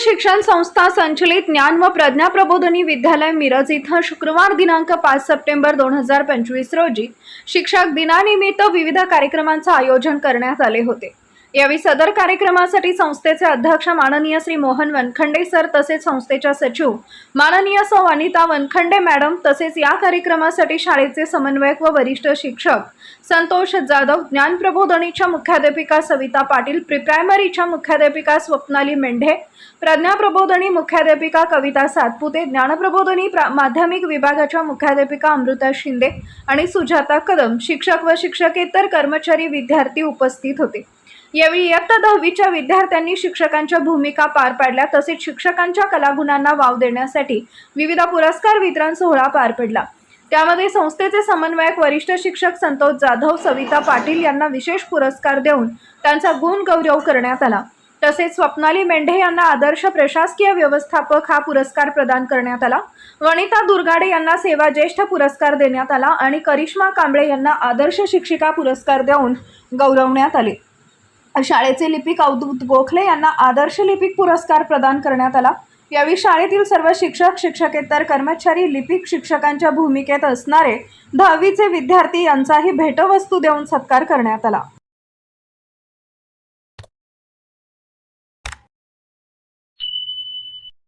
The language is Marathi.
शिक्षण संस्था संचलित ज्ञान व प्रज्ञा प्रबोधनी विद्यालय मिरज इथं शुक्रवार दिनांक पाच सप्टेंबर दोन हजार पंचवीस रोजी शिक्षक दिनानिमित्त विविध कार्यक्रमांचं आयोजन करण्यात आले होते. यावेळी सदर कार्यक्रमासाठी संस्थेचे अध्यक्ष माननीय श्री मोहन वनखंडे सर तसेच संस्थेच्या सचिव माननीय सौ अनिता वनखंडे मॅडम तसेच या कार्यक्रमासाठी शाळेचे समन्वयक व वरिष्ठ शिक्षक संतोष जाधव ज्ञान प्रबोधनीच्या मुख्याध्यापिका सविता पाटील प्रिप्रायमरीच्या मुख्याध्यापिका स्वप्नाली मेंढे प्रज्ञा प्रबोधनी मुख्याध्यापिका कविता सातपुते ज्ञानप्रबोधनी प्रा- माध्यमिक विभागाच्या मुख्याध्यापिका अमृता शिंदे आणि सुजाता कदम शिक्षक व शिक्षकेतर कर्मचारी विद्यार्थी उपस्थित होते. यावेळी इयत्ता दहावीच्या विद्यार्थ्यांनी शिक्षकांच्या भूमिका पार पाडल्या तसेच शिक्षकांच्या कलागुणांना वाव देण्यासाठी विविध पुरस्कार वितरण सोहळा पार पडला. त्यामध्ये संस्थेचे समन्वयक वरिष्ठ शिक्षक संतोष जाधव सविता पाटील यांना विशेष पुरस्कार देऊन त्यांचा गुण गौरव करण्यात आला. तसेच स्वप्नाली मेंढे यांना आदर्श प्रशासकीय व्यवस्थापक हा पुरस्कार प्रदान करण्यात आला. वनिता दुर्गाडे यांना सेवा ज्येष्ठ पुरस्कार देण्यात आला आणि करिश्मा कांबळे यांना आदर्श शिक्षिका पुरस्कार देऊन गौरवण्यात आले. शाळेचे लिपिक अवधूत गोखले यांना आदर्श लिपिक पुरस्कार प्रदान करण्यात आला. यावेळी शाळेतील सर्व शिक्षक शिक्षकेतर कर्मचारी लिपिक शिक्षकांच्या भूमिकेत असणारे दहावीचे विद्यार्थी यांचाही भेटवस्तू देऊन सत्कार करण्यात आला.